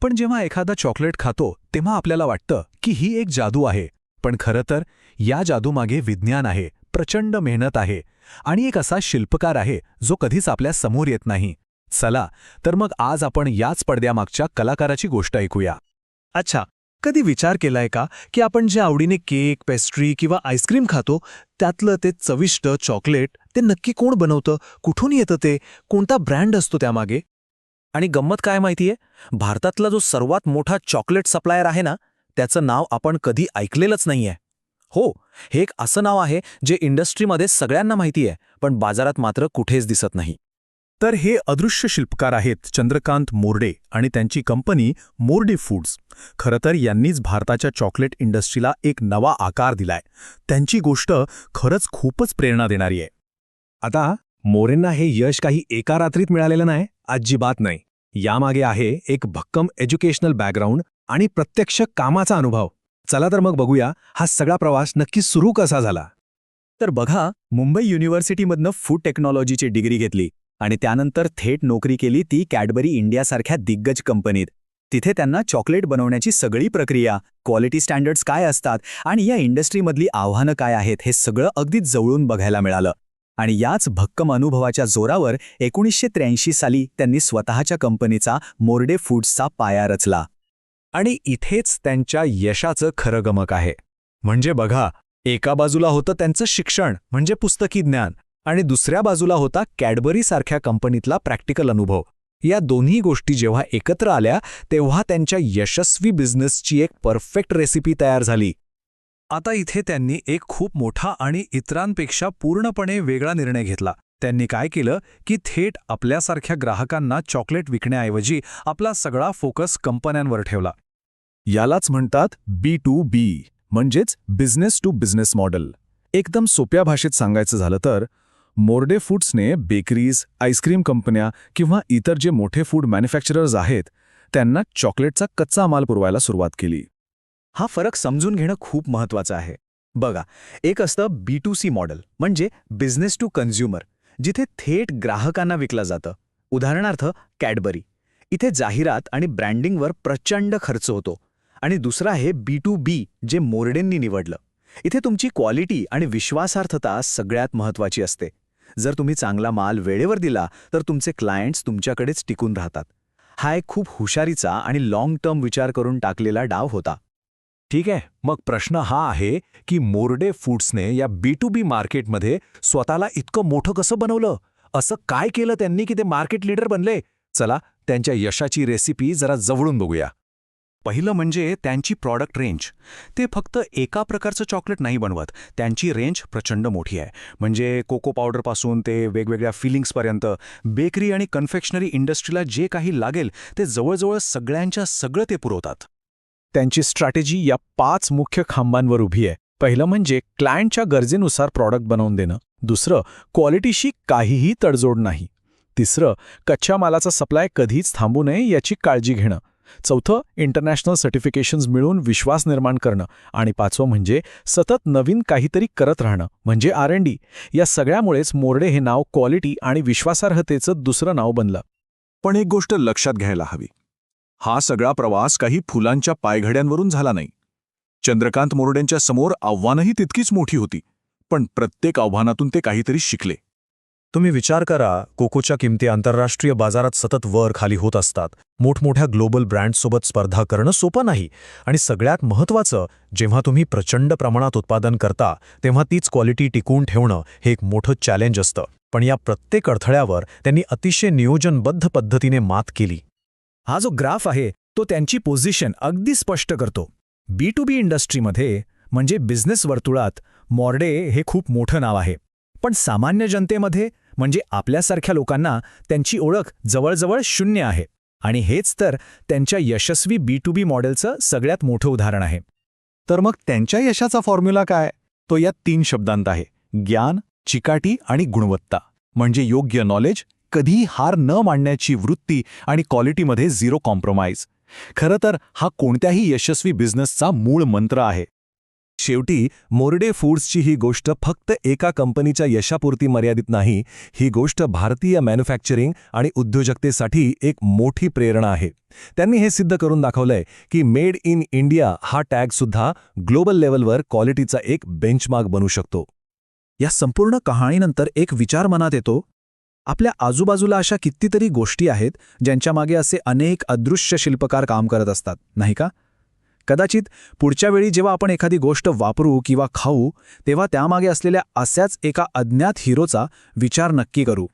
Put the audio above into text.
आपण जेव्हा एखादा चॉकलेट खातो तेव्हा आपल्याला वाटतं की ही एक जादू आहे. पण खरं तर या जादूमागे विज्ञान आहे प्रचंड मेहनत आहे आणि एक असा शिल्पकार आहे जो कधीच आपल्यासमोर येत नाही. चला तर मग आज आपण याच पडद्यामागच्या कलाकाराची गोष्ट ऐकूया. अच्छा कधी विचार केलाय का की आपण जे आवडीने केक पेस्ट्री किंवा आईस्क्रीम खातो त्यातलं ते चविष्ट चॉकलेट ते नक्की कोण बनवतं? कुठून येतं ते? कोणता ब्रँड असतो त्यामागे? आणि गंमत काय माहितीये? भारतातला जो सर्वात मोठा चॉकलेट सप्लायर आहे ना त्याचं नाव आपण कधी ऐकलेलंच नाहीये. हो हे एक असं नाव आहे जे इंडस्ट्रीमध्ये सगळ्यांना माहिती आहे पण बाजारात मात्र कुठेच दिसत नाही. तर हे अदृश्य शिल्पकार आहेत चंद्रकांत मोर्डे आणि त्यांची कंपनी मोर्डे फूड्स खरं तर यांनीच भारताच्या चॉकलेट इंडस्ट्रीला एक नवा आकार दिलाय. त्यांची गोष्ट खरंच खूपच प्रेरणा देणारी आहे. आता मोरेंना हे यश काही एका रात्रीत मिळालेलं नाही अजिबात नाही. यामागे आहे एक भक्कम एज्युकेशनल बॅकग्राऊंड आणि प्रत्यक्ष कामाचा अनुभव. चला तर मग बघूया हा सगळा प्रवास नक्की सुरू कसा झाला. तर बघा मुंबई युनिव्हर्सिटीमधनं फूड टेक्नॉलॉजीची डिग्री घेतली आणि त्यानंतर थेट नोकरी केली ती कॅडबरी इंडियासारख्या दिग्गज कंपनीत. तिथे त्यांना चॉकलेट बनवण्याची सगळी प्रक्रिया क्वालिटी स्टँडर्ड्स काय असतात आणि या इंडस्ट्रीमधली आव्हानं काय आहेत हे सगळं अगदी जवळून बघायला मिळालं. आणि याच भक्कम अनुभवाच्या जोरावर एकोणीसशे त्र्याऐंशी साली त्यांनी स्वतःच्या कंपनीचा मोर्डे फूड्सचा पाया रचला. आणि इथेच त्यांच्या यशाचं खरं गमक आहे. म्हणजे बघा एका बाजूला होतं त्यांचं शिक्षण म्हणजे पुस्तकी ज्ञान आणि दुसऱ्या बाजूला होता कॅडबरीसारख्या कंपनीतला प्रॅक्टिकल अनुभव. या दोन्ही गोष्टी जेव्हा एकत्र आल्या तेव्हा त्यांच्या यशस्वी बिझनेसची एक परफेक्ट रेसिपी तयार झाली. आता इथे त्यांनी एक खूप मोठा आणि इतरांपेक्षा पूर्णपणे वेगळा निर्णय घेतला. त्यांनी काय केलं की थेट आपल्यासारख्या ग्राहकांना चॉकलेट विकण्याऐवजी आपला सगळा फोकस कंपन्यांवर ठेवला. यालाच म्हणतात बी टू बी म्हणजेच बिझनेस टू बिझनेस मॉडेल. एकदम सोप्या भाषेत सांगायचं झालं तर मोर्डे फूड्सने बेकरीज आईस्क्रीम कंपन्या किंवा इतर जे मोठे फूड मॅन्युफॅक्चरर्स आहेत त्यांना चॉकलेटचा कच्चा माल पुरवायला सुरुवात केली. हा फरक समजून घेणं खूप महत्वाचं आहे. बघा एक असतं बी टू सी मॉडेल म्हणजे बिझनेस टू कन्झ्युमर जिथे थेट ग्राहकांना विकलं जातं. उदाहरणार्थ कॅडबरी इथे जाहिरात आणि ब्रँडिंगवर प्रचंड खर्च होतो. आणि दुसरा आहे बी टू बी जे मोर्डेंनी निवडलं. इथे तुमची क्वालिटी आणि विश्वासार्थता सगळ्यात महत्वाची असते. जर तुम्ही चांगला माल वेळेवर दिला तर तुमचे क्लायंट्स तुमच्याकडेच टिकून राहतात. हा एक खूप हुशारीचा आणि लाँग टर्म विचार करून टाकलेला डाव होता. ठीक आहे मग प्रश्न हा आहे की मोर्डे फूड्सने या बी टू बी मार्केटमध्ये स्वतःला इतकं मोठं कसं बनवलं? असं काय केलं त्यांनी की ते मार्केट लीडर बनले? चला त्यांच्या यशाची रेसिपी जरा जवळून बघूया. पहिलं म्हणजे त्यांची प्रॉडक्ट रेंज. ते फक्त एका प्रकारचं चॉकलेट नाही बनवत. त्यांची रेंज प्रचंड मोठी आहे. म्हणजे कोको पावडरपासून ते वेगवेगळ्या फिलिंग्सपर्यंत बेकरी आणि कन्फेक्शनरी इंडस्ट्रीला जे काही लागेल ते जवळजवळ सगळ्यांच्या सगळं ते पुरवतात. त्यांची स्ट्रॅटेजी या पाच मुख्य खांबांवर उभी आहे. पहिलं म्हणजे क्लायंटच्या गरजेनुसार प्रॉडक्ट बनवून देणं. दुसरं क्वालिटीशी काहीही तडजोड नाही. तिसरं कच्च्या मालाचा सप्लाय कधीच थांबू नये याची काळजी घेणं. चौथं इंटरनॅशनल सर्टिफिकेशन्स मिळून विश्वास निर्माण करणं. आणि पाचवं म्हणजे सतत नवीन काहीतरी करत राहणं म्हणजे आर एन डी. या सगळ्यामुळेच मोर्डे हे नाव क्वालिटी आणि विश्वासार्हतेचं दुसरं नाव बनलं. पण एक गोष्ट लक्षात घ्यायला हवी. हा सगळा प्रवास काही फुलांच्या पायघड्यांवरून झाला नाही. चंद्रकांत मोरडेंच्या समोर आव्हानही तितकीच मोठी होती पण प्रत्येक आव्हानातून ते काहीतरी शिकले. तुम्ही विचार करा कोकोच्या किमती आंतरराष्ट्रीय बाजारात सतत वर खाली होत असतात. मोठमोठ्या ग्लोबल ब्रँडसोबत स्पर्धा करणं सोपं नाही. आणि सगळ्यात महत्त्वाचं जेव्हा तुम्ही प्रचंड प्रमाणात उत्पादन करता तेव्हा तीच क्वालिटी टिकवून ठेवणं हे एक मोठं चॅलेंज असतं. पण या प्रत्येक अडथळ्यावर त्यांनी अतिशय नियोजनबद्ध पद्धतीने मात केली. हा जो ग्राफ आहे तो त्यांची पोझिशन अगदी स्पष्ट करतो. बी टू बी इंडस्ट्रीमध्ये म्हणजे बिझनेस वर्तुळात मॉर्डे हे खूप मोठं नाव आहे. पण सामान्य जनतेमध्ये म्हणजे आपल्यासारख्या लोकांना त्यांची ओळख जवळजवळ शून्य आहे. आणि हेच तर त्यांच्या यशस्वी बी टू बी मॉडेलचं सगळ्यात मोठं उदाहरण आहे. तर मग त्यांच्या यशाचा फॉर्म्युला काय? तो या तीन शब्दांत आहे. ज्ञान चिकाटी आणि गुणवत्ता. म्हणजे योग्य नॉलेज कधी हार न मांडण्याची वृत्ती आणि क्वालिटीमध्ये झिरो कॉम्प्रोमाइज. खरं तर हा कोणत्याही यशस्वी बिझनेसचा मूळ मंत्र आहे. शेवटी मोर्डे फूड्सची ही गोष्ट फक्त एका कंपनीच्या यशापुरती मर्यादित नाही ही गोष्ट भारतीय मॅन्युफॅक्चरिंग आणि उद्योजकतेसाठी एक मोठी प्रेरणा आहे. त्यांनी हे सिद्ध करून दाखवलंय की मेड इन इंडिया हा टॅगसुद्धा ग्लोबल लेवलवर क्वालिटीचा एक बेंचमार्क बनू शकतो. या संपूर्ण कहाणीनंतर एक विचार मनात येतो आपल्या आजूबाजूला अशा कितीतरी गोष्टी आहेत ज्यांच्यामागे असे अनेक अदृश्य शिल्पकार काम करत असतात नाही का? कदाचित पुढच्या वेळी जेव्हा आपण एखादी गोष्ट वापरू किंवा खाऊ तेव्हा त्यामागे असलेल्या अशाच एका अज्ञात हिरोचा विचार नक्की करू.